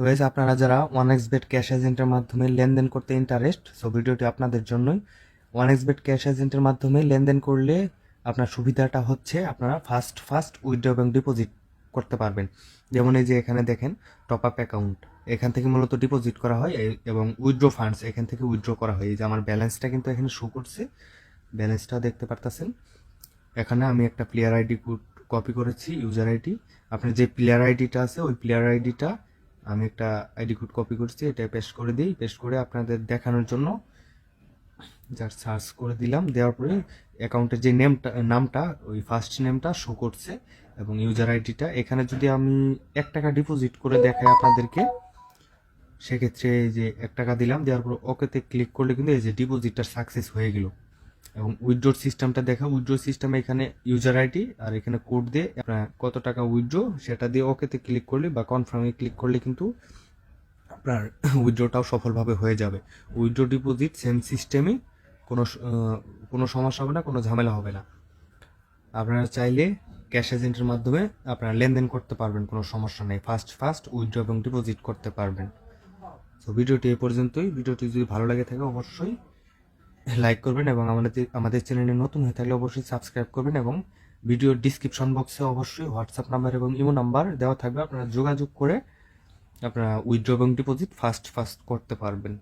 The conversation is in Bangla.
তো গাইজ আপনারা যারা ওয়ান এক্স বেট ক্যাশ এজেন্টের মাধ্যমে লেনদেন করতে ইন্টারেস্ট সো ভিডিওটি আপনাদের জন্যই। ওয়ান এক্স বেট ক্যাশ এজেন্টের মাধ্যমে লেনদেন করলে আপনার সুবিধাটা হচ্ছে আপনারা ফার্স্ট ফার্স্ট উইথড্র এবং ডিপোজিট করতে পারবেন। যেমন এই যে এখানে দেখেন টপ আপ অ্যাকাউন্ট এখান থেকে মূলত ডিপোজিট করা হয় এবং উইথড্র ফান্ডস এখান থেকে উইথড্র করা হয়। এই যে আমার ব্যালেন্সটা কিন্তু এখানে শো করছে। ব্যালেন্সটা দেখতে পারতেছেন। এখানে আমি একটা প্লেয়ার আইডি কপি করেছি ইউজার আইডি আপনার যে প্লেয়ার আইডিটা আছে, ওই প্লেয়ার আইডিটা আমি একটা আইডি কোড কপি করছি, এটা পেস্ট করে দিই। পেস্ট করে আপনাদের দেখানোর জন্য যার সার্চ করে দিলাম। দেওয়ার পরে অ্যাকাউন্টের যে নেমটা নামটা, ওই ফার্স্ট নেমটা শো করছে এবং ইউজার আইডিটা এখানে যদি আমি এক টাকা ডিপোজিট করে দেখাই আপনাদেরকে, সেক্ষেত্রে যে এক টাকা দিলাম, দেওয়ার পর ওকেতে ক্লিক করলে কিন্তু এই যে ডিপোজিটটা সাকসেস হয়ে গেল। এবং উইথড্রোর সিস্টেমটা দেখা উইথড্রো সিস্টেমে এখানে ইউজার আইডি আর এখানে কোড দিয়ে আপনার কত টাকা উইথড্রো সেটা দিয়ে ওকেতে ক্লিক করলে বা কনফার্মে ক্লিক করলে কিন্তু আপনার উইথড্রোটাও সফলভাবে হয়ে যাবে। উইথড্রো ডিপোজিট সেম সিস্টেমই কোনো কোনো সমস্যা হবে না, কোনো ঝামেলা হবে না। আপনারা চাইলে ক্যাশ এজেন্টের মাধ্যমে আপনারা লেনদেন করতে পারবেন, কোনো সমস্যা নেই। ফাস্ট ফাস্ট উইথড্র এবং ডিপোজিট করতে পারবেন। তো ভিডিওটি এ পর্যন্তই। ভিডিওটি যদি ভালো লাগে থাকে, অবশ্যই লাইক করবেন এবং আমাদের আমাদের চ্যানেলে নতুন হয়ে থাকলে অবশ্যই সাবস্ক্রাইব করবেন এবং ভিডিওর ডিসক্রিপশন বক্সে অবশ্যই হোয়াটসঅ্যাপ নাম্বার এবং ইমো নাম্বার দেওয়া থাকবে। আপনারা যোগাযোগ করে আপনারা উইথড্র এবং ডিপোজিট ফাস্ট ফাস্ট করতে পারবেন।